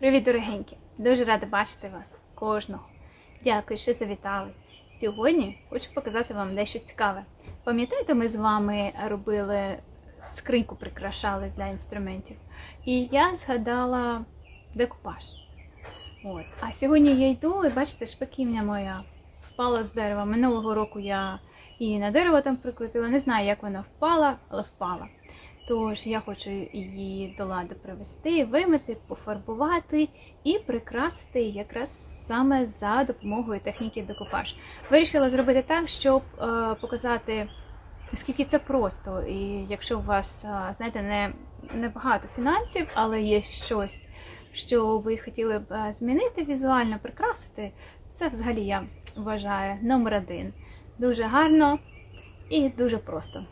Привіт, дорогенькі! Дуже рада бачити вас, кожного. Дякую, що завітали. Сьогодні хочу показати вам дещо цікаве. Пам'ятаєте, ми з вами робили скриньку, прикрашали для інструментів. І я згадала декупаж. От. А сьогодні я йду, і бачите, шпаківня моя впала з дерева. Минулого року я її на дерево там прикрутила. Не знаю, як вона впала, але впала. Тож я хочу її до ладу привести, вимити, пофарбувати і прикрасити якраз саме за допомогою техніки декупаж. Вирішила зробити так, щоб е, показати, наскільки це просто. І якщо у вас, е, знаєте, не, не багато фінансів, але є щось, що ви хотіли б е, змінити візуально, прикрасити, це взагалі я вважаю номер один. Дуже гарно і дуже просто.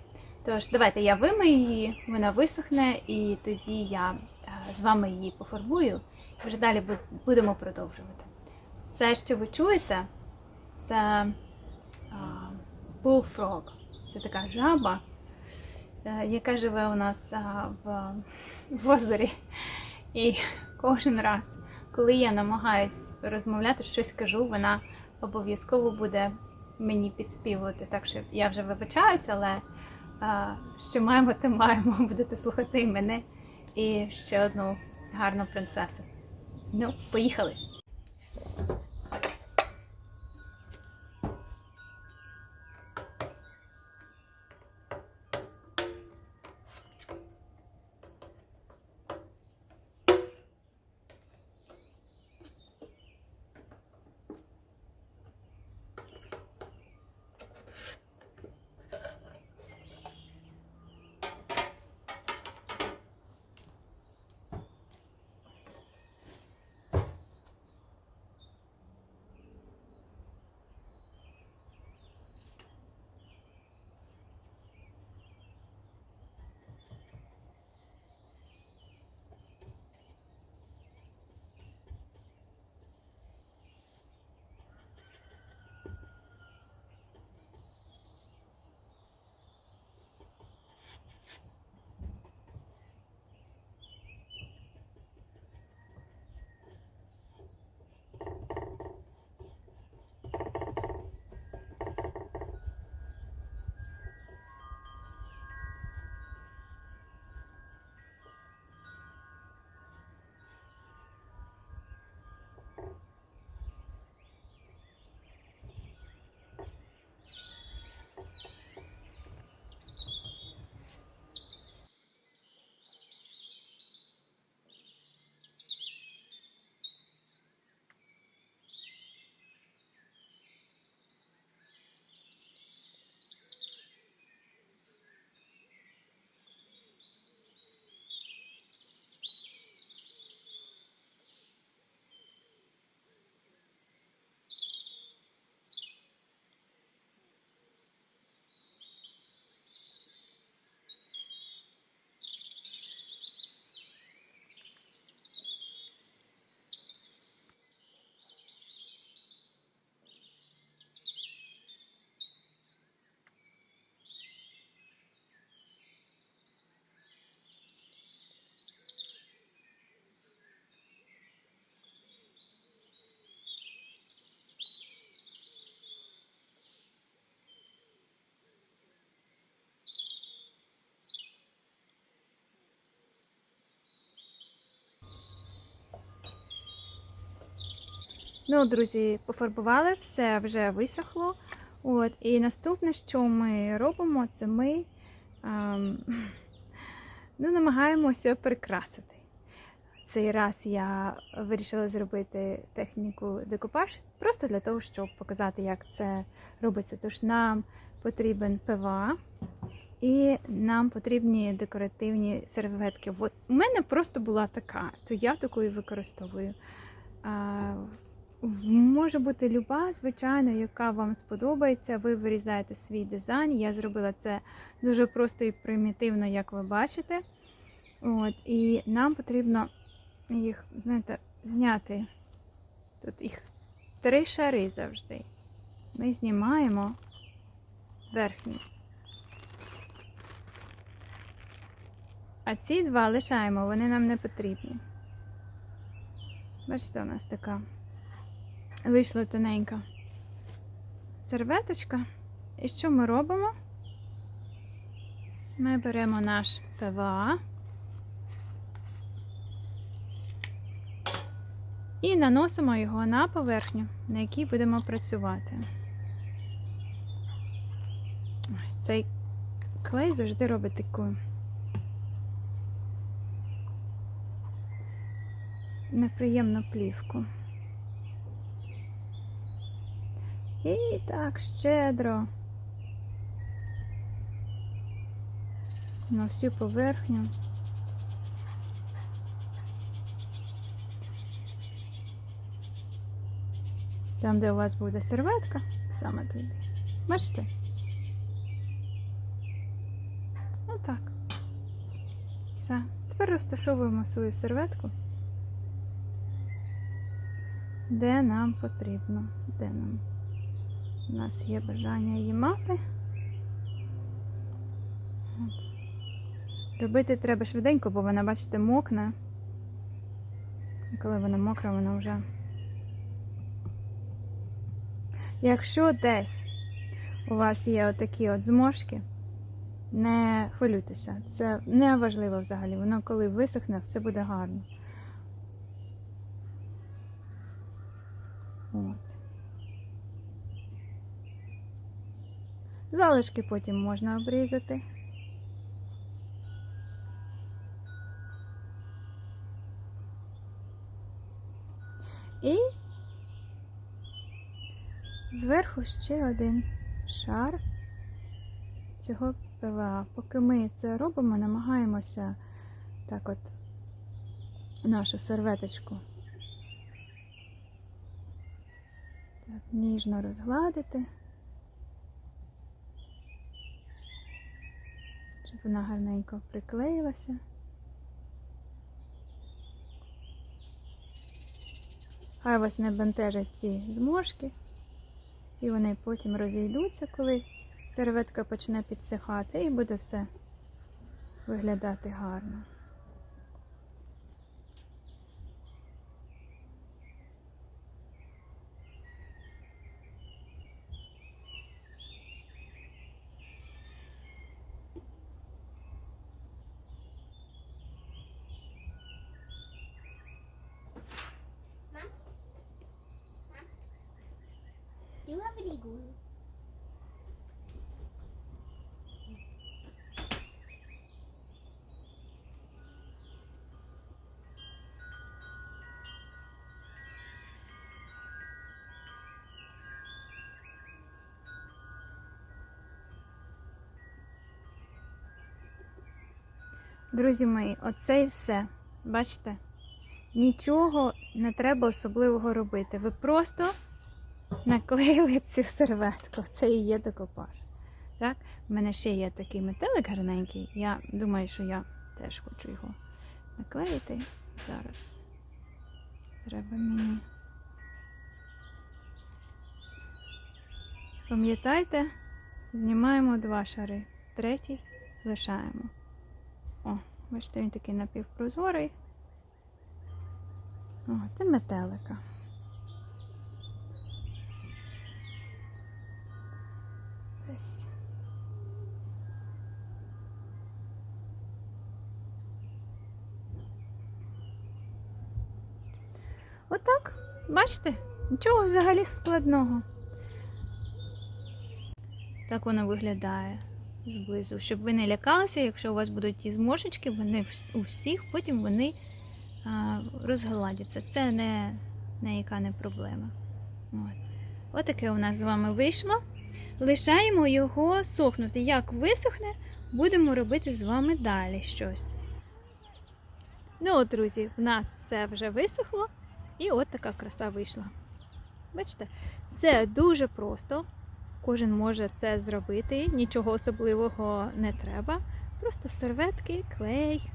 Тож, давайте я вимию її, вона висохне, і тоді я е, з вами її пофарбую і вже далі будемо продовжувати. Це, що ви чуєте, це а, bullfrog. Це така жаба, е, яка живе у нас в, в озері. І кожен раз, коли я намагаюсь розмовляти, щось кажу, вона обов'язково буде мені підспівувати. Так що я вже вибачаюся, але що маємо, те маємо. Будете слухати і мене і ще одну гарну принцесу. Ну, поїхали! Ну, друзі, пофарбували, все вже висохло. От, і наступне, що ми робимо, це ми ем, ну, намагаємося прикрасити. Цей раз я вирішила зробити техніку декупаж просто для того, щоб показати, як це робиться. Тож нам потрібен ПВА і нам потрібні декоративні серветки. От у мене просто була така, то я таку і використовую. Може бути люба, звичайно, яка вам сподобається. Ви вирізаєте свій дизайн. Я зробила це дуже просто і примітивно, як ви бачите. От, І нам потрібно їх, знаєте, зняти. Тут їх три шари завжди. Ми знімаємо верхній. А ці два лишаємо, вони нам не потрібні. Бачите, у нас така вийшла тоненька серветочка. І що ми робимо? Ми беремо наш ПВА і наносимо його на поверхню, на якій будемо працювати. Цей клей завжди робить таку неприємну плівку. І так щедро на всю поверхню. Там, де у вас буде серветка, саме туди. Бачите? Отак. Все. Тепер розташовуємо свою серветку, де нам потрібно, де нам. У нас є бажання її мати. От. Робити треба швиденько, бо вона, бачите, мокне. І коли вона мокра, вона вже. Якщо десь у вас є отакі от зморшки, не хвилюйтеся. Це не важливо взагалі. Воно коли висохне, все буде гарно. От. Залишки потім можна обрізати. І зверху ще один шар цього ПВА. Поки ми це робимо, намагаємося так от нашу серветочку так, ніжно розгладити. Щоб вона гарненько приклеїлася. Хай вас не бентежать ці зморшки. Всі вони потім розійдуться, коли серветка почне підсихати, і буде все виглядати гарно. Друзі мої, оце і все. Бачите? Нічого не треба особливого робити. Ви просто наклеїли цю серветку. Це і є декопаж. Так? У мене ще є такий метелик гарненький. Я думаю, що я теж хочу його наклеїти. Зараз треба мені. Пам'ятайте, знімаємо два шари. Третій лишаємо. О, бачите, він такий напівпрозорий. О, це метелика. Десь. Отак, бачите, нічого взагалі складного. Так воно виглядає зблизу, щоб ви не лякалися, якщо у вас будуть ті зморшечки, вони у всіх, потім вони розгладяться. Це не, не яка не проблема. От. Отаке у нас з вами вийшло. Лишаємо його сохнути. Як висохне, будемо робити з вами далі щось. Ну от, друзі, в нас все вже висохло, і от така краса вийшла. Бачите, все дуже просто. Кожен може це зробити, нічого особливого не треба. Просто серветки, клей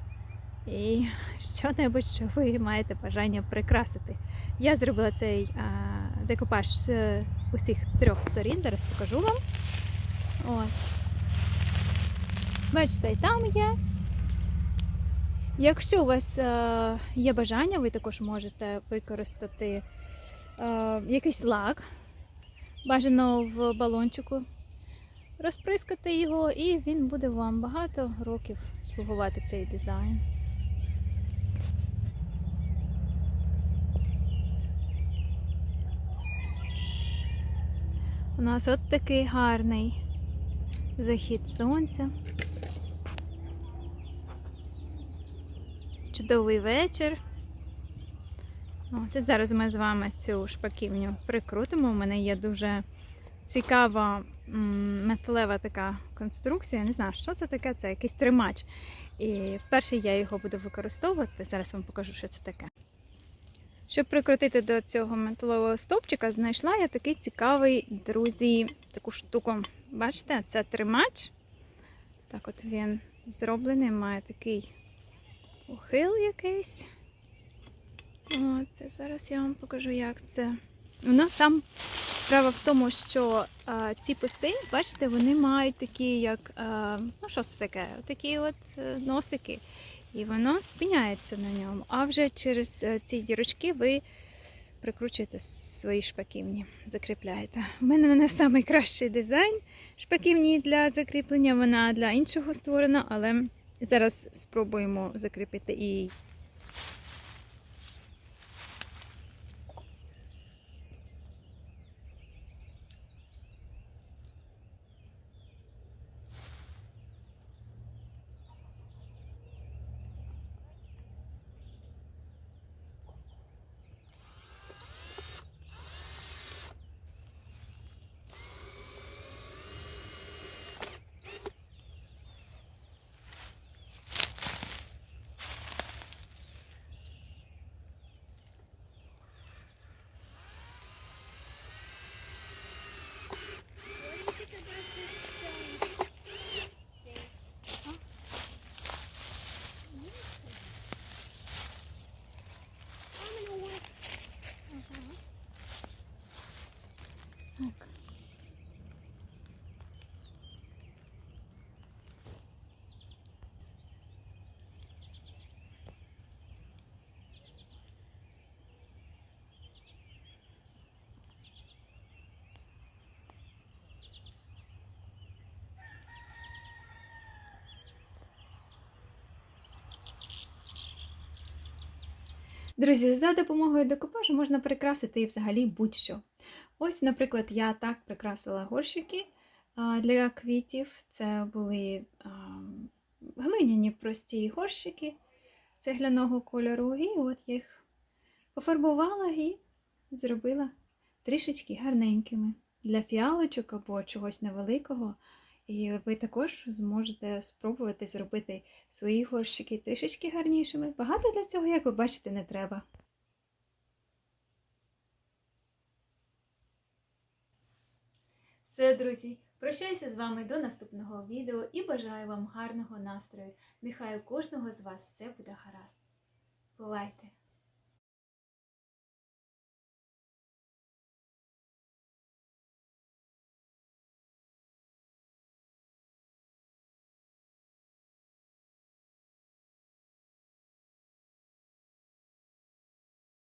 і що-небудь, що ви маєте бажання прикрасити. Я зробила цей а, декупаж з усіх трьох сторін, зараз покажу вам. От. Бачите, і там є. Якщо у вас е, є бажання, ви також можете використати е, якийсь лак, бажано в балончику, розприскати його, і він буде вам багато років слугувати цей дизайн. У нас от такий гарний захід сонця. Чудовий вечір. От, зараз ми з вами цю шпаківню прикрутимо. У мене є дуже цікава металева така конструкція. Я не знаю, що це таке, це якийсь тримач. І вперше я його буду використовувати. Зараз вам покажу, що це таке. Щоб прикрутити до цього металового стовпчика, знайшла я такий цікавий, друзі, таку штуку. Бачите, це тримач. Так от він зроблений, має такий ухил якийсь. От, зараз я вам покажу, як це. Воно там справа в тому, що а, ці пости, бачите, вони мають такі, як. А, ну, що це таке? Такі от е, носики. І воно спиняється на ньому. А вже через е, ці дірочки ви прикручуєте свої шпаківні, закріпляєте. У мене не найкращий дизайн шпаківні для закріплення, вона для іншого створена, але зараз спробуємо закріпити і Друзі, за допомогою декупажу можна прикрасити і взагалі будь-що. Ось, наприклад, я так прикрасила горщики для квітів. Це були глиняні прості горщики цегляного кольору. І от я їх пофарбувала і зробила трішечки гарненькими для фіалочок або чогось невеликого. І ви також зможете спробувати зробити свої горщики трішечки гарнішими. Багато для цього, як ви бачите, не треба. Все, друзі, прощаюся з вами до наступного відео і бажаю вам гарного настрою. Нехай у кожного з вас все буде гаразд. Бувайте!